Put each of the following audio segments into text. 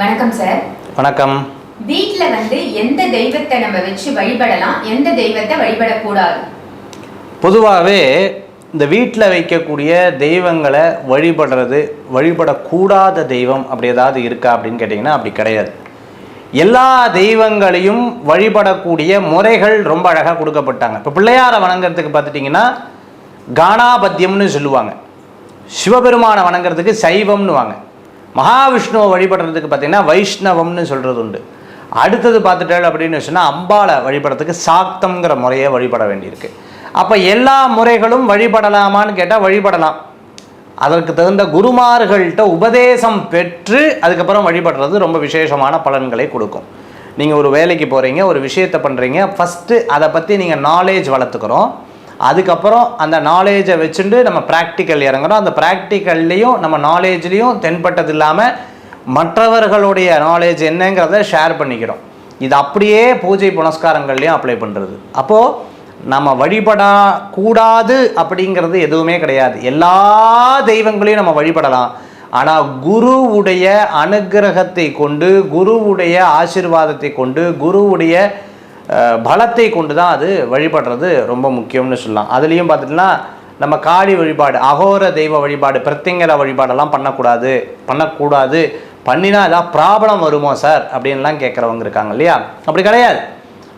வணக்கம் சார் வணக்கம். வீட்ல வந்து எந்த தெய்வத்தை நம்ம வச்சு வழிபடலாம்? எந்த தெய்வத்தை வழிபடக்கூடாது? பொதுவாகவே இந்த வீட்டில் வைக்கக்கூடிய தெய்வங்களை வழிபடுறது வழிபடக்கூடாத தெய்வம் அப்படி ஏதாவது இருக்கா அப்படின்னு கேட்டிங்கன்னா அப்படி கிடையாது. எல்லா தெய்வங்களையும் வழிபடக்கூடிய முறைகள் ரொம்ப அழகாக கொடுக்கப்பட்டாங்க. இப்போ பிள்ளையாரை வணங்குறதுக்கு பார்த்துட்டிங்கன்னா கானாபத்தியம்னு சொல்லுவாங்க. சிவபெருமானை வணங்குறதுக்கு சைவம்னு வாங்க. மகாவிஷ்ணுவை வழிபடுறதுக்கு பார்த்தீங்கன்னா வைஷ்ணவம்னு சொல்கிறது உண்டு. அடுத்தது பார்த்துட்டாள் அப்படின்னு சொன்னால் அம்பாளை வழிபடுறதுக்கு சாக்தம்ங்கிற முறையை வழிபட வேண்டியிருக்கு. அப்போ எல்லா முறைகளும் வழிபடலாமான்னு கேட்டால் வழிபடலாம். அதற்கு தகுந்த குருமார்கள்ட்ட உபதேசம் பெற்று அதுக்கப்புறம் வழிபடுறது ரொம்ப விசேஷமான பலன்களை கொடுக்கும். நீங்கள் ஒரு வேலைக்கு போகிறீங்க ஒரு விஷயத்தை பண்ணுறீங்க ஃபஸ்ட்டு அதை பற்றி நீங்கள் நாலேஜ் வளர்த்துக்கிறோம். அதுக்கப்புறம் அந்த நாலேஜை வச்சுட்டு நம்ம ப்ராக்டிக்கல் இறங்குறோம். அந்த ப்ராக்டிக்கல்லையும் நம்ம நாலேஜ்லேயும் தென்பட்டது இல்லாமல் மற்றவர்களுடைய நாலேஜ் என்னங்கிறத ஷேர் பண்ணிக்கிறோம். இது அப்படியே பூஜை புனஸ்காரங்கள்லையும் அப்ளை பண்ணுறது அப்போது நம்ம வழிபடா கூடாது அப்படிங்கிறது எதுவுமே கிடையாது. எல்லா தெய்வங்களையும் நம்ம வழிபடலாம். ஆனால் குருவுடைய அனுக்கிரகத்தை கொண்டு குருவுடைய ஆசீர்வாதத்தை கொண்டு குருவுடைய பலத்தை கொண்டு தான் அது வழிபடுறது ரொம்ப முக்கியம்னு சொல்லலாம். அதுலேயும் பார்த்துட்டுனா நம்ம காளி வழிபாடு அகோர தெய்வ வழிபாடு பிரத்திங்கர வழிபாடெல்லாம் பண்ணக்கூடாது பண்ணக்கூடாது. பண்ணினா ஏதாவது ப்ராப்ளம் வருமோ சார்? அப்படின்லாம் கேட்குறவங்க இருக்காங்க இல்லையா? அப்படி கிடையாது.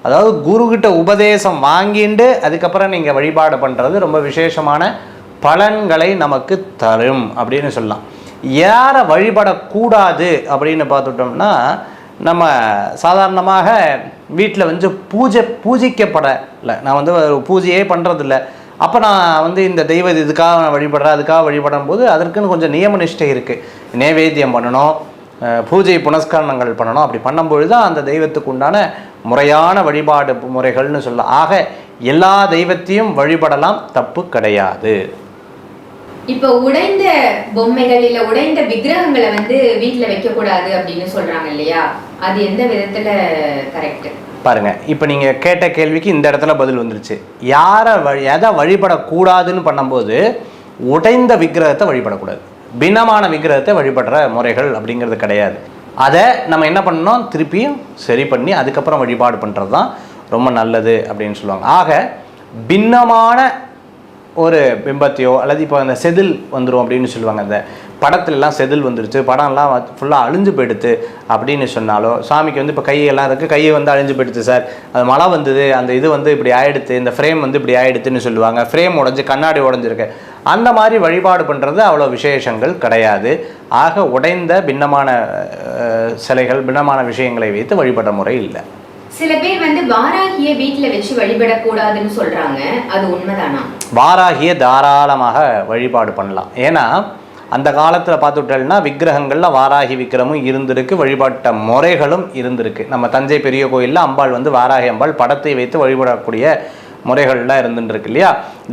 அதாவது குருக்கிட்ட உபதேசம் வாங்கிண்டு அதுக்கப்புறம் நீங்கள் வழிபாடு பண்ணுறது ரொம்ப விசேஷமான பலன்களை நமக்கு தரும் அப்படின்னு சொல்லலாம். யாரை வழிபடக்கூடாது அப்படின்னு பார்த்துட்டோம்னா நம்ம சாதாரணமாக வீட்டில் வந்து பூஜை பூஜிக்கப்படலை. நான் வந்து ஒரு பூஜையே பண்ணுறதில்ல அப்போ நான் வந்து இந்த தெய்வ இதுக்காக நான் வழிபடுறேன் அதுக்காக வழிபடும் போது அதற்குன்னு கொஞ்சம் நியம நிஷ்டை இருக்குது நேவேத்தியம் பண்ணணும் பூஜை புனஸ்கரணங்கள் பண்ணணும். அப்படி பண்ணும்பொழுது தான் அந்த தெய்வத்துக்கு உண்டான முறையான வழிபாடு முறைகள்னு சொல்லலாம். ஆக எல்லா தெய்வத்தையும் வழிபடலாம் தப்பு கிடையாது. இப்போ உடைந்த பொம்மைகள் இல்ல உடைந்த விக்கிரகங்களை வந்து வீட்டுல வைக்க கூடாது அப்படின்னு சொல்றாங்க இல்லையா? அது எந்த விதத்துல கரெக்ட் பாருங்க இப்போ நீங்கள் கேட்ட கேள்விக்கு இந்த இடத்துல பதில் வந்துருச்சு. யாரை வழி எதை வழிபடக்கூடாதுன்னு பண்ணும்போது உடைந்த விக்கிரகத்தை வழிபடக்கூடாது. பின்னமான விக்கிரகத்தை வழிபடுற முறைகள் அப்படிங்கிறது கிடையாது. அதை நம்ம என்ன பண்ணணும்? திருப்பியும் சரி பண்ணி அதுக்கப்புறம் வழிபாடு பண்ணுறது தான் ரொம்ப நல்லது அப்படின்னு சொல்லுவாங்க. ஆக பின்னமான ஒரு பிம்பத்தையோ அல்லது இப்போ அந்த செதில் வந்துடும் அப்படின்னு சொல்லுவாங்க. அந்த படத்துலலாம் செதில் வந்துருச்சு படம்லாம் ஃபுல்லாக அழிஞ்சு போயிடுது அப்படின்னு சொன்னாலோ சாமிக்கு வந்து இப்போ கையெல்லாம் இருக்குது கையை வந்து அழிஞ்சு போயிடுது சார். அது மழை வந்தது அந்த இது வந்து இப்படி ஆயிடுத்து இந்த ஃப்ரேம் வந்து இப்படி ஆயிடுத்துன்னு சொல்லுவாங்க. ஃப்ரேம் உடஞ்சி கண்ணாடி உடஞ்சிருக்கு. அந்த மாதிரி வழிபாடு பண்ணுறது அவ்வளோ விசேஷங்கள் கிடையாது. ஆக உடைந்த பின்னமான சிலைகள் பின்னமான விஷயங்களை வைத்து வழிபடுற முறை இல்லை. சில பேர் வந்து வாராகிய வீட்டில் வச்சு வழிபடக்கூடாதுன்னு சொல்கிறாங்க அது உண்மைதானா? வாராகிய தாராளமாக வழிபாடு பண்ணலாம். ஏன்னா அந்த காலத்தில் பார்த்துட்டோம்னா விக்கிரகங்களில் வாராகி விக்கிரமும் இருந்திருக்கு வழிபாட்ட முறைகளும் இருந்திருக்கு. நம்ம தஞ்சை பெரிய கோயிலில் அம்பாள் வந்து வாராகி அம்பாள் படத்தை வைத்து வழிபடக்கூடிய முறைகள்லாம் இருந்துட்டு இருக்கு இல்லையா?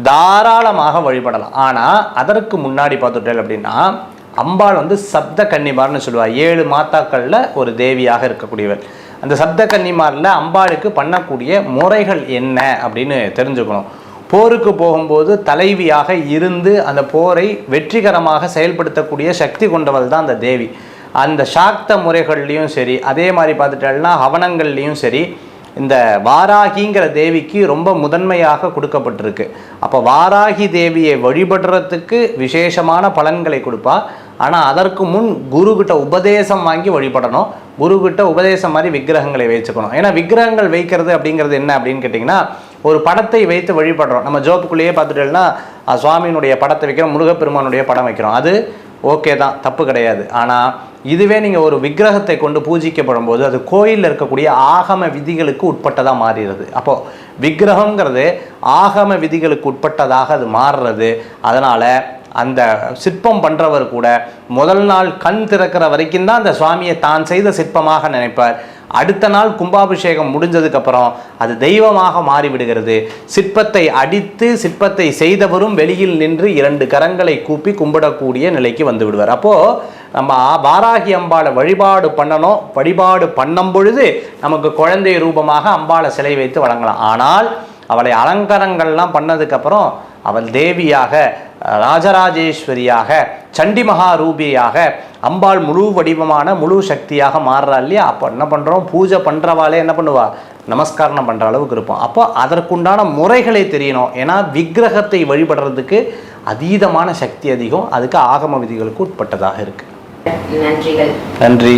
தாராளமாக வழிபடலாம். ஆனால் அதற்கு முன்னாடி பார்த்துட்டேன் அப்படின்னா அம்பாள் வந்து சப்த கன்னிமார்னு சொல்லுவாள் ஏழு மாதாக்களில் ஒரு தேவியாக இருக்கக்கூடியவர் அந்த சப்த கன்னிமாரில் அம்பாளுக்கு பண்ணக்கூடிய முறைகள் என்ன அப்படின்னு தெரிஞ்சுக்கணும். போருக்கு போகும்போது தலைவியாக இருந்து அந்த போரை வெற்றிகரமாக செயல்படுத்தக்கூடிய சக்தி கொண்டவள் தான் அந்த தேவி. அந்த சாக்த முறைகள்லையும் சரி அதே மாதிரி பார்த்துட்டாள்னா ஹவனங்கள்லேயும் சரி இந்த வாராகிங்கிற தேவிக்கு ரொம்ப முதன்மையாக கொடுக்கப்பட்டிருக்கு. அப்போ வாராகி தேவியை வழிபடுறதுக்கு விசேஷமான பலன்களை கொடுப்பா. ஆனால் அதற்கு முன் குருகிட்ட உபதேசம் வாங்கி வழிபடணும். குருகிட்ட உபதேசம் மாதிரி விக்கிரகங்களை வச்சுக்கணும். ஏன்னா விக்கிரகங்கள் வைக்கிறது அப்படிங்கிறது என்ன அப்படின்னு கேட்டிங்கன்னா ஒரு படத்தை வைத்து வழிபடுறோம். நம்ம ஜோப்புக்குள்ளேயே பார்த்துட்டோம்னா சுவாமியினுடைய படத்தை வைக்கிறோம் முருகப்பெருமானுடைய படம் வைக்கிறோம். அது ஓகே தான் தப்பு கிடையாது. ஆனால் இதுவே நீங்கள் ஒரு விக்கிரகத்தை கொண்டு பூஜிக்கப்படும் போது அது கோயிலில் இருக்கக்கூடிய ஆகம விதிகளுக்கு உட்பட்டதாக மாறிடுது. அப்போது விக்கிரகங்கிறது ஆகம விதிகளுக்கு உட்பட்டதாக அது மாறுறது. அதனால் அந்த சிற்பம் பண்ணுறவர் கூட முதல் நாள் கண் திறக்கிற வரைக்கும் தான் அந்த சுவாமியை தான் செய்த சிற்பமாக நினைப்பார். அடுத்த நாள் கும்பாபிஷேகம் முடிஞ்சதுக்கப்புறம் அது தெய்வமாக மாறிவிடுகிறது. சிற்பத்தை அடித்து சிற்பத்தை செய்தவரும் வெளியில் நின்று இரண்டு கரங்களை கூப்பி கும்பிடக்கூடிய நிலைக்கு வந்து விடுவார் அப்போது நம்ம வாராகி அம்பாளை வழிபாடு பண்ணணும். வழிபாடு பண்ணும் பொழுது நமக்கு குழந்தை ரூபமாக அம்பாளை சிலை வைத்து வழங்கலாம். ஆனால் அவளை அலங்காரங்கள்லாம் பண்ணதுக்கப்புறம் அவள் தேவியாக ராஜராஜேஸ்வரியாக சண்டி மகாரூபியாக அம்பாள் முழு வடிவமான முழு சக்தியாக மாறுறா இல்லையா? அப்போ என்ன பண்ணுறோம் பூஜை பண்ணுறவாளே என்ன பண்ணுவா? நமஸ்காரம் பண்ணுற அளவுக்கு இருப்போம். அப்போ அதற்குண்டான முறைகளை தெரியணும். ஏன்னா விக்கிரகத்தை வழிபடுறதுக்கு அதீதமான சக்தி அதிகம். அதுக்கு ஆகம விதிகளுக்கு உட்பட்டதாக இருக்குது நன்றிகள். நன்றி.